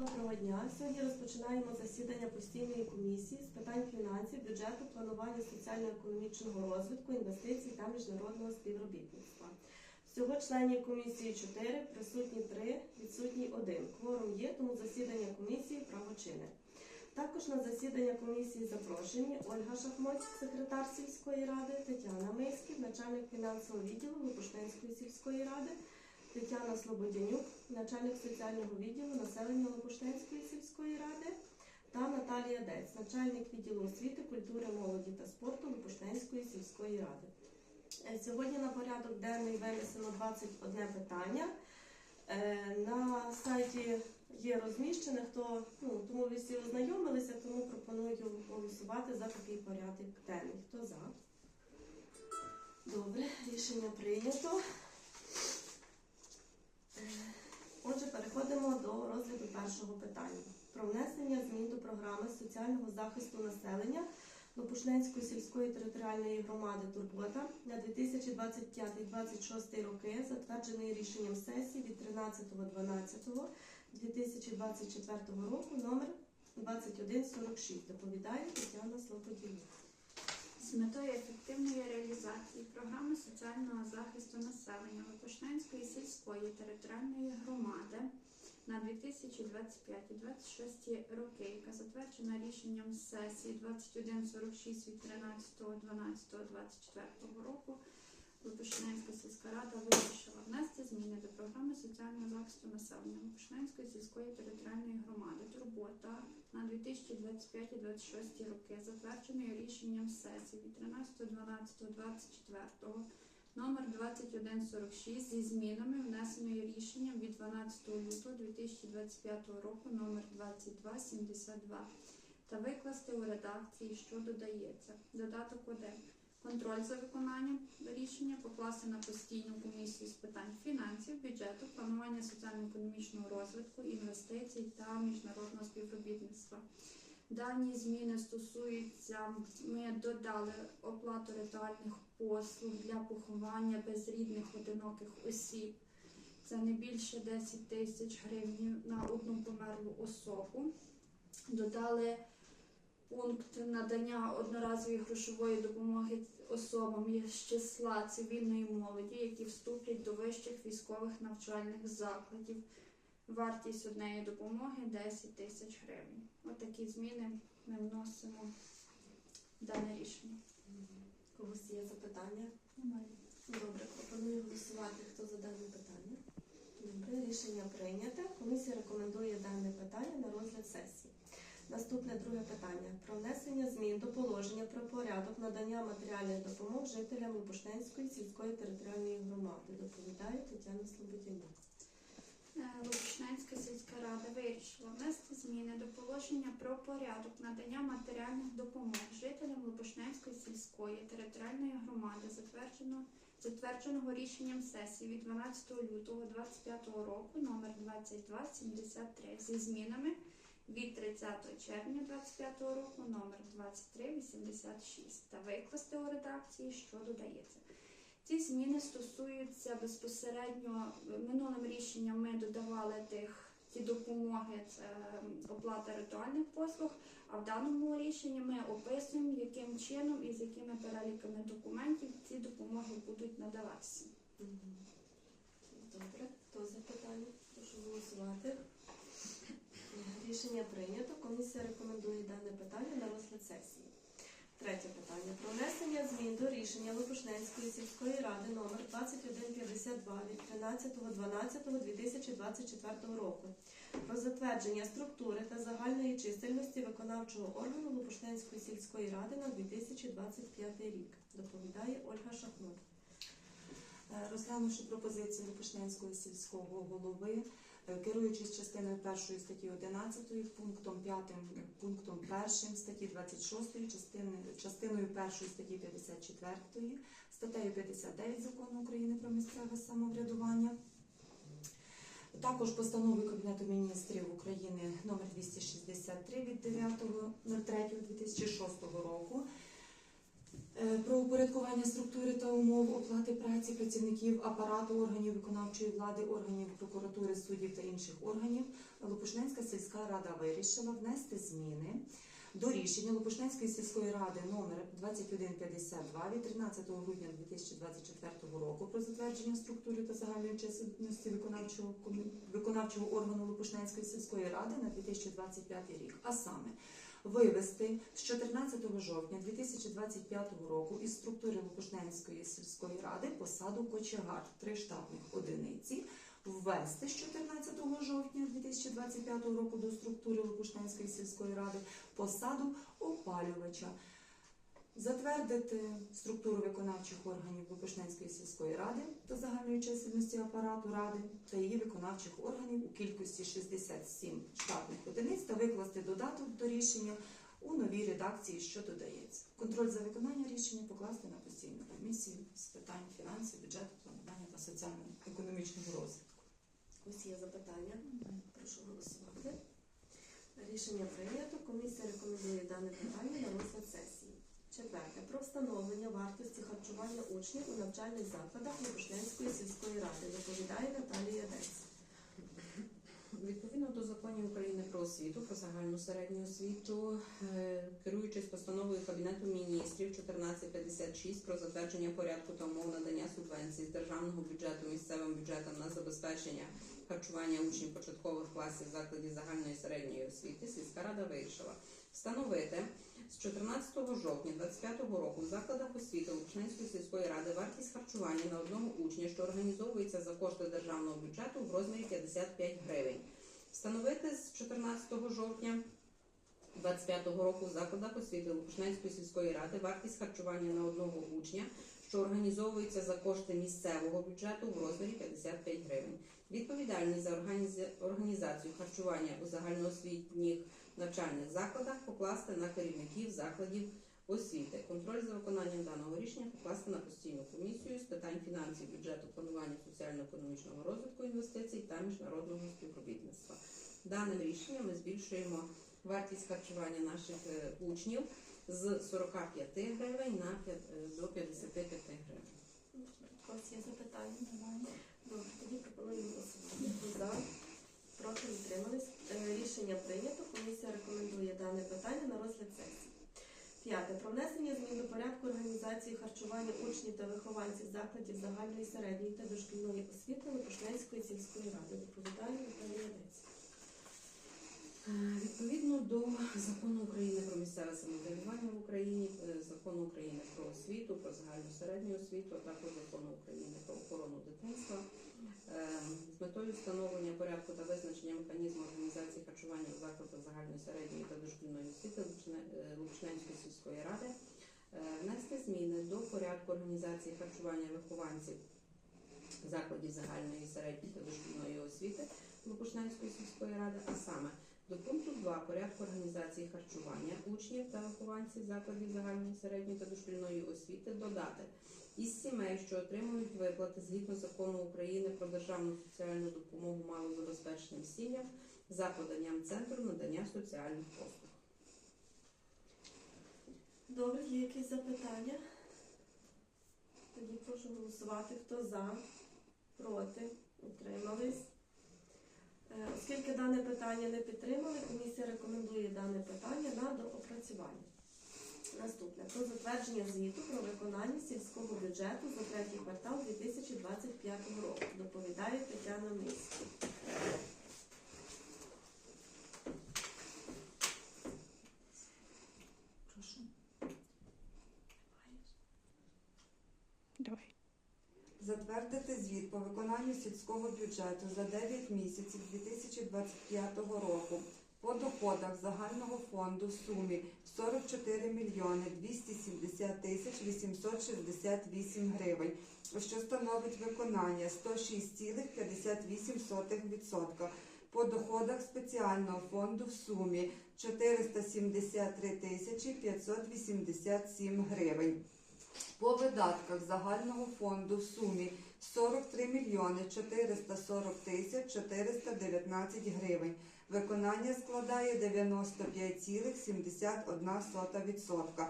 Доброго дня. Сьогодні розпочинаємо засідання постійної комісії з питань фінансів, бюджету, планування соціально-економічного розвитку, інвестицій та міжнародного співробітництва. Всього членів комісії 4, присутні 3, відсутній 1. Кворум є, тому засідання комісії правочинне. Також на засідання комісії запрошені Ольга Шахмоць, секретар сільської ради, Тетяна Миськів, начальник фінансового відділу Лопушненської сільської ради, Тетяна Слободянюк, начальник соціального відділу населення Лопушненської сільської ради та Наталія Дець, начальник відділу освіти, культури, молоді та спорту Лопушненської сільської ради. Е, Сьогодні на порядок денний винесено 21 питання. Е, На сайті є розміщене, хто ну тому ви всі ознайомилися, тому пропоную голосувати за такий порядок денний. Хто за? Добре, рішення прийнято. Отже, переходимо до розгляду першого питання про внесення змін до програми соціального захисту населення Лопушненської сільської територіальної громади Турбота на 2025-2026 роки, затверджений рішенням сесії від 13.12.2024 року номер 2146. Доповідає Тетяна Слободянюк. З метою ефективної реалізації програми соціального захисту населення Лопушненської сільської територіальної громади на 2025-2026 роки, яка затверджена рішенням сесії 2146 від 13.12.24 року, Лопушненська сільська рада вирішила внести зміни до програми соціального захисту населення Лопушненської сільської територіальної громади Турбота на 2025-2026 роки, затвердженою рішенням сесії від 13.12.24 номер 2146 зі змінами, внесеною рішенням від 12 лютого 2025 року номер 2272 та викласти у редакції, що додається. Додаток 1. Контроль за виконанням рішення покласти на постійну комісію з питань фінансів, бюджету, планування соціально-економічного розвитку, інвестицій та міжнародного співробітництва. Дані зміни стосуються, ми додали оплату ритуальних послуг для поховання безрідних одиноких осіб. Це не більше 10 тисяч гривень на одну померлу особу. Додали пункт надання одноразової грошової допомоги особам з числа цивільної молоді, які вступлять до вищих військових навчальних закладів. Вартість однієї допомоги 10 тисяч гривень. Отакі зміни ми вносимо в дане рішення. Когось є запитання? Добре, пропоную голосувати, хто за дане питання. Добре, рішення прийнято. Комісія рекомендує дане питання на розгляд сесії. Наступне друге питання про внесення змін до положення про порядок надання матеріальних допомог жителям Лопушненської сільської територіальної громади. Доповідає Тетяна Слободянюк. Е, Лопушненська сільська рада вирішила внести зміни до положення про порядок надання матеріальних допомог жителям Лопушненської сільської територіальної громади, затверджено, затвердженого рішенням сесії від 12 лютого 2025 року номер 2273 зі змінами від 30 червня 2025 року номер 2386 та викласти у редакції, що додається. Ці зміни стосуються безпосередньо минулим рішенням. Ми додавали тих ті допомоги, це ем, оплата ритуальних послуг. А в даному рішенні ми описуємо, яким чином і з якими переліками документів ці допомоги будуть надаватися. Добре, хто за питання? Прошу голосувати. Рішення прийнято. Комісія рекомендує дане питання на розгляд сесії. Третє питання про внесення змін до рішення Лопушненської сільської ради номер 2152 від 13.12.2024 року про затвердження структури та загальної чисельності виконавчого органу Лопушненської сільської ради на 2025 рік. Доповідає Ольга Шахмут. Е, Розглянувши пропозиції Лопушненського сільського голови, керуючись частиною першої статті 11, пунктом 5, пунктом 1 статті 26, частини, частиною першої статті 54, статтею 59 Закону України про місцеве самоврядування, також постановою Кабінету міністрів України номер 263 від 9.03.2006 року Е, Про упорядкування структури та умов оплати праці працівників апарату органів виконавчої влади, органів прокуратури, суддів та інших органів Лопушненська сільська рада вирішила внести зміни до рішення Лопушненської сільської ради номер 2152 від 13 грудня 2024 року про затвердження структури та загальної чисельності виконавчого виконавчого органу Лопушненської сільської ради на 2025 рік, а саме вивести з 14 жовтня 2025 року із структури Лопушненської сільської ради посаду кочегар три штатних одиниці, ввести з 14 жовтня 2025 року до структури Лопушненської сільської ради посаду опалювача. Затвердити структуру виконавчих органів Лопушненської сільської ради та загальної чисельності апарату ради та її виконавчих органів у кількості 67 штатних одиниць та викласти додаток до рішення у новій редакції, що додається. Контроль за виконання рішення покласти на постійну комісію з питань фінансів, бюджету, планування та соціально-економічного розвитку. Ось є запитання. Прошу голосувати. Рішення прийнято. Комісія рекомендує дане питання на розгляд сесії. Четверте. Про встановлення вартості харчування учнів у навчальних закладах Лопушненської сільської ради. Доповідає Наталія Десь. Відповідно до законів України про освіту, про загальну середню освіту, е, керуючись постановою Кабінету міністрів 1456 про затвердження порядку та умов надання субвенцій з державного бюджету місцевим бюджетам на забезпечення харчування учнів початкових класів закладів загальної середньої освіти, сільська рада вирішила встановити з 14 жовтня 2025 року в закладах освіти Лучненської сільської ради вартість харчування на одного учня, що організовується за кошти державного бюджету в розмірі 55 гривень. Встановити з 14 жовтня 2025 року в закладах освіти Лопушненської сільської ради вартість харчування на одного учня, що організовується за кошти місцевого бюджету в розмірі 55 гривень. Відповідальність за організацію харчування у загальноосвітніх навчальних закладах покласти на керівників закладів освіти. Контроль за виконанням даного рішення покласти на постійну комісію з питань фінансів, бюджету, планування соціально-економічного розвитку інвестицій та міжнародного співробітництва. Даним рішенням ми збільшуємо вартість харчування наших е, учнів з 45 гривень на п'ят- е, до 55 гривень. Вас є запитання? Добре, тоді пропоную. За? Проти утримались. Е, Рішення прийнято. Рекомендує дане питання на розгляд сесії. П'яте. Про внесення змін до порядку організації харчування учнів та вихованців закладів загальної середньої та дошкільної освіти Лопушненської сільської ради. Доповідає Наталія Дець. Е, Відповідно до закону України про місцеве самоврядування в Україні, е, закону України про освіту, про загальну середню освіту, а також закону України про охорону дитинства е, з метою встановлення порядку та визначення механізму організації харчування у закладах загальної середньої та дошкільної освіти Лучне- е, Лучненської сільської ради е, внести зміни до порядку організації харчування вихованців закладів загальної середньої та дошкільної освіти Лопушненської сільської ради, а саме до пункту 2 порядку організації харчування учнів та вихованців закладів загальної середньої та дошкільної освіти додати із сімей, що отримують виплати згідно закону України про державну соціальну допомогу малозабезпеченим сім'ям за поданням центру надання соціальних послуг. Добре, є якісь запитання? Тоді прошу голосувати. Хто за? Проти? Утримались? Е, Оскільки дане питання не підтримали, комісія рекомендує дане питання на доопрацювання. Наступне про затвердження звіту про виконання сільського бюджету за третій квартал 2025 року. Доповідає Тетяна Миська. Давай. Затвердити звіт по виконанню сільського бюджету за 9 місяців 2025 року по доходах загального фонду в сумі 44 мільйони 270 тисяч 868 гривень, що становить виконання 106,58%. По доходах спеціального фонду в сумі 473 тисячі 587 гривень. По видатках загального фонду в сумі 43 мільйони 440 тисяч 419 гривень. Виконання складає 95,71%.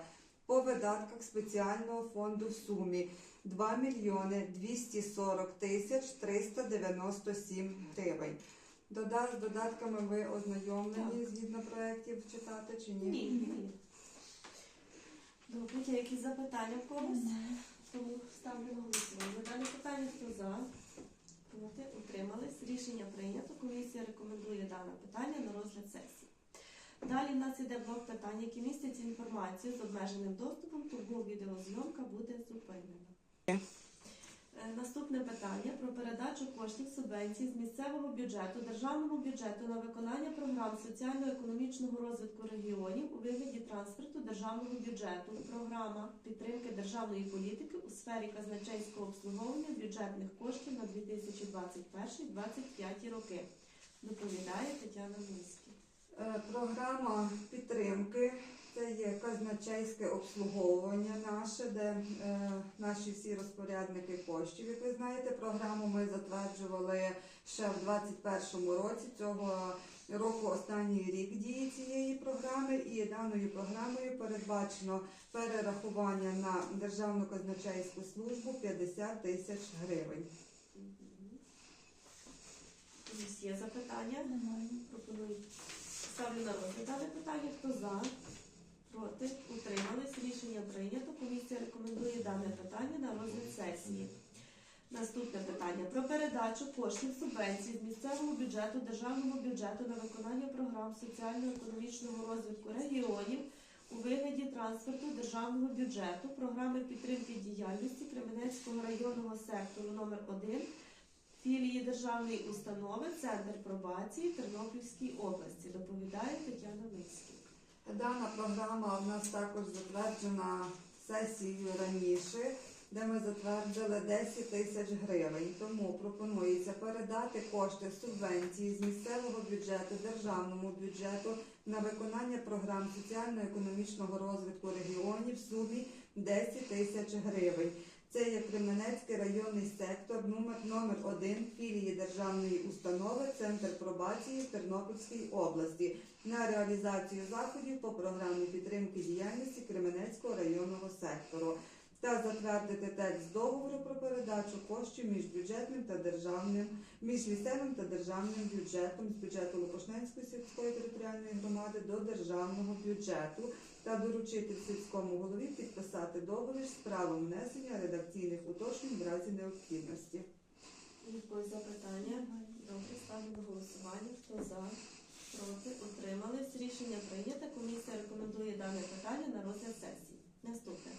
по видатках спеціального фонду в сумі 2 мільйони 240 тисяч 397 гривень. Дода з додатками ви ознайомлені згідно проєктів читати чи ні? Ні, ні. Добре, є якісь запитання в когось? Тому ставлю на голосування. За питання хто за? Проти? Утримались. Рішення прийнято. Комісія рекомендує дане питання на розгляд сесії. Далі в нас іде блок питань, які містять інформацію з обмеженим доступом, тому відеозйомка буде зупинена. Е, Наступне питання про передачу коштів субвенцій з місцевого бюджету державному бюджету на виконання програм соціально-економічного розвитку регіонів у вигляді трансферту державного бюджету. Програма підтримки державної політики у сфері казначейського обслуговування бюджетних коштів на 2021-2025 роки. Доповідає Тетяна Миська. Е, Програма підтримки це є казначейське обслуговування наше, де е, наші всі розпорядники коштів. Як ви знаєте, програму ми затверджували ще в 2021 році. Цього року останній рік дії цієї програми, і даною програмою передбачено перерахування на державну казначейську службу 50 тисяч гривень. Є запитання? Пропоную. Ставлю на розгляд дане питання. Хто за? Проти? Утримались? Рішення прийнято. Комісія рекомендує дане питання на розгляд сесії. Наступне питання про передачу коштів субвенцій з місцевого бюджету державному бюджету на виконання програм соціально-економічного розвитку регіонів у вигляді трансферту державного бюджету програми підтримки діяльності Кременецького районного сектору номер 1 філії державної установи Центр пробації Тернопільській області. Доповідає Тетяна Миська. Дана програма у нас також затверджена сесією раніше, де ми затвердили 10 тисяч гривень. Тому пропонується передати кошти субвенції з місцевого бюджету державному бюджету на виконання програм соціально-економічного розвитку регіонів в сумі 10 тисяч гривень. Це є Кременецький районний сектор номер, номер 1 філії державної установи Центр пробації в Тернопільській області на реалізацію заходів по програмі підтримки діяльності Кременецького районного сектору та затвердити текст договору про передачу коштів між бюджетним та державним, між місцевим та державним бюджетом з бюджету Лопушненської сільської територіальної громади до державного бюджету та доручити сільському голові підписати договір з правом внесення редакційних уточнень в разі необхідності. Якось запитання? Добре, ставлю на голосування. Хто за? Проти? Утримались? Рішення прийнято. Комісія рекомендує дане питання на розгляд сесії. Наступне.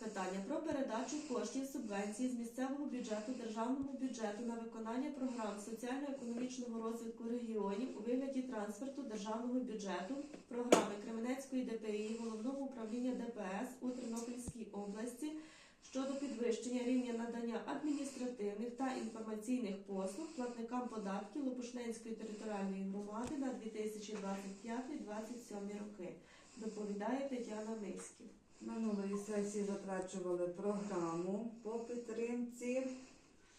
Питання про передачу коштів субвенції з місцевого бюджету державному бюджету на виконання програм соціально-економічного розвитку регіонів у вигляді трансферту державного бюджету програми Кременецької ДПІ головного управління ДПС у Тернопільській області щодо підвищення рівня надання адміністративних та інформаційних послуг платникам податків Лопушненської територіальної громади на 2025-2027 роки. Доповідає Тетяна Миськів. Минулої сесії затверджували програму по підтримці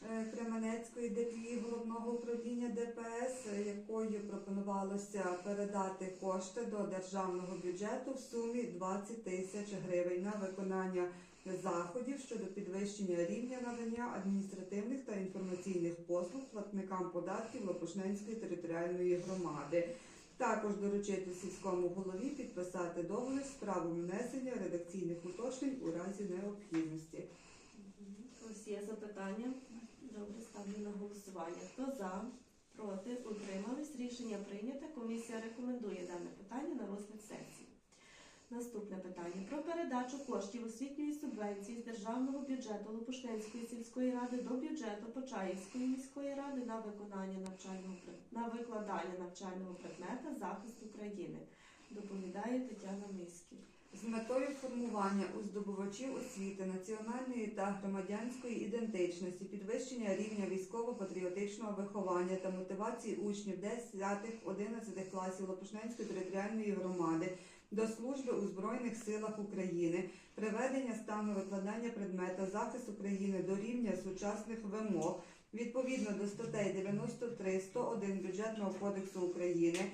е, Кременецької ДПІ головного управління ДПС, якою пропонувалося передати кошти до державного бюджету в сумі 20 тисяч гривень на виконання заходів щодо підвищення рівня надання адміністративних та інформаційних послуг платникам податків Лопушненської територіальної громади. Також доручити сільському голові підписати договір з правом внесення редакційних уточнень у разі необхідності. Ось є запитання. Добре, ставлю на голосування. Хто за? Проти? Утримались? Рішення прийнято. Комісія рекомендує дане питання на розгляд сесії. Наступне питання про передачу коштів освітньої субвенції з державного бюджету Лопушненської сільської ради до бюджету Почаївської міської ради на виконання навчального на викладання навчального предмета захист України. Доповідає Тетяна Миськів. З метою формування у здобувачів освіти національної та громадянської ідентичності, підвищення рівня військово-патріотичного виховання та мотивації учнів 10-11 класів Лопушненської територіальної громади до служби у Збройних силах України, приведення стану викладання предмета захист України до рівня сучасних вимог відповідно до статей 93, 101 бюджетного кодексу України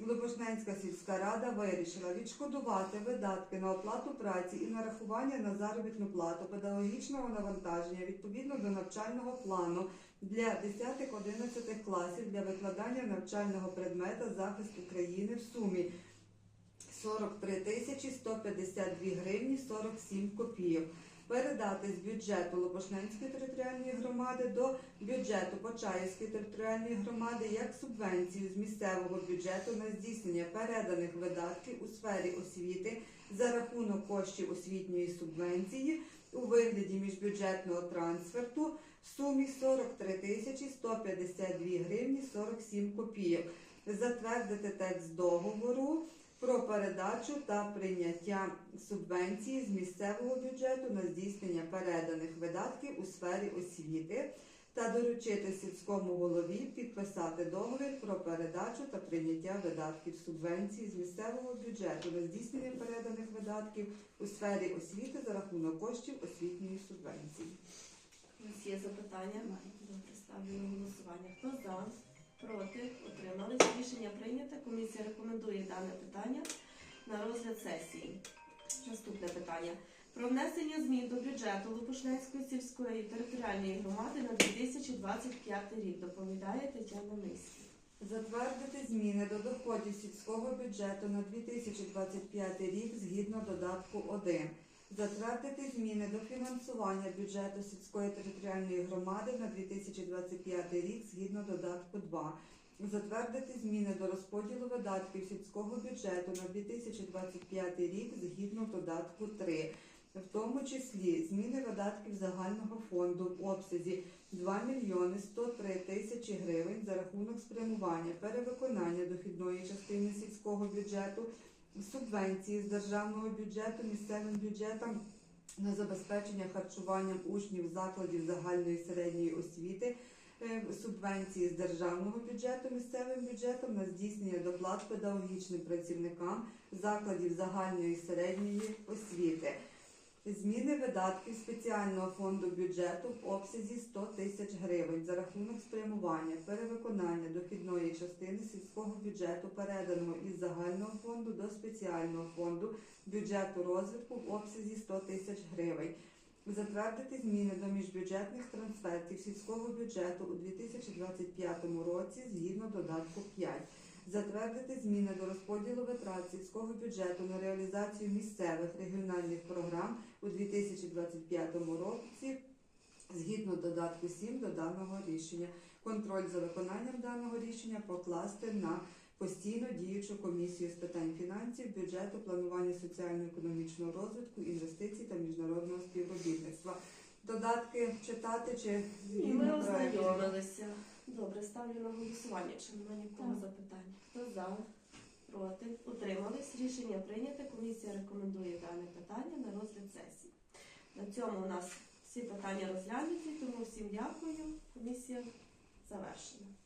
Лопушненська сільська рада вирішила відшкодувати видатки на оплату праці і нарахування на заробітну плату педагогічного навантаження відповідно до навчального плану для 10-11 класів для викладання навчального предмета захист України в сумі 43 тисячі 152 гривні 47 копійок. Передати з бюджету Лопушненської територіальної громади до бюджету Почаївської територіальної громади як субвенцію з місцевого бюджету на здійснення переданих видатків у сфері освіти за рахунок коштів освітньої субвенції у вигляді міжбюджетного трансферту в сумі 43 тисячі 152 гривні 47 копійок. Затвердити текст договору про передачу та прийняття субвенції з місцевого бюджету на здійснення переданих видатків у сфері освіти та доручити сільському голові підписати договір про передачу та прийняття видатків субвенції з місцевого бюджету на здійснення переданих видатків у сфері освіти за рахунок коштів освітньої субвенції. У нас є запитання? Добре, ставлю голосування. Хто за? Проти? Утримались? Рішення прийнято. Комісія рекомендує дане питання на розгляд сесії. Наступне питання. Про внесення змін до бюджету Лопушненської сільської територіальної громади на 2025 рік. Доповідає Тетяна Миська. Затвердити зміни до доходів сільського бюджету на 2025 рік згідно додатку 1. Затвердити зміни до фінансування бюджету сільської територіальної громади на 2025 рік згідно додатку 2. Затвердити зміни до розподілу видатків сільського бюджету на 2025 рік згідно додатку 3. В тому числі зміни видатків загального фонду в обсязі 2 мільйони 103 тисячі гривень за рахунок спрямування перевиконання дохідної частини сільського бюджету, субвенції з державного бюджету місцевим бюджетам на забезпечення харчуванням учнів закладів загальної середньої освіти, е, субвенції з державного бюджету місцевим бюджетом на здійснення доплат педагогічним працівникам закладів загальної середньої освіти. Зміни видатків спеціального фонду бюджету в обсязі 100 тисяч гривень за рахунок спрямування перевиконання дохідної частини сільського бюджету, переданого із загального фонду до спеціального фонду бюджету розвитку в обсязі 100 тисяч гривень. Затвердити зміни до міжбюджетних трансфертів сільського бюджету у 2025 році згідно додатку 5 затвердити зміни до розподілу витрат сільського бюджету на реалізацію місцевих регіональних програм у 2025 році згідно додатку 7 до даного рішення. Контроль за виконанням даного рішення покласти на постійно діючу комісію з питань фінансів, бюджету, планування соціально-економічного розвитку, інвестицій та міжнародного співробітництва. Додатки читати чи ми ознайомилися. Добре, ставлю на голосування, Чи немає нікого запитань. Хто за? Проти? Утримались? Рішення прийнято. Комісія рекомендує дане питання на розгляд сесії. На цьому у нас всі питання розглянуті, тому всім дякую. Комісія завершена.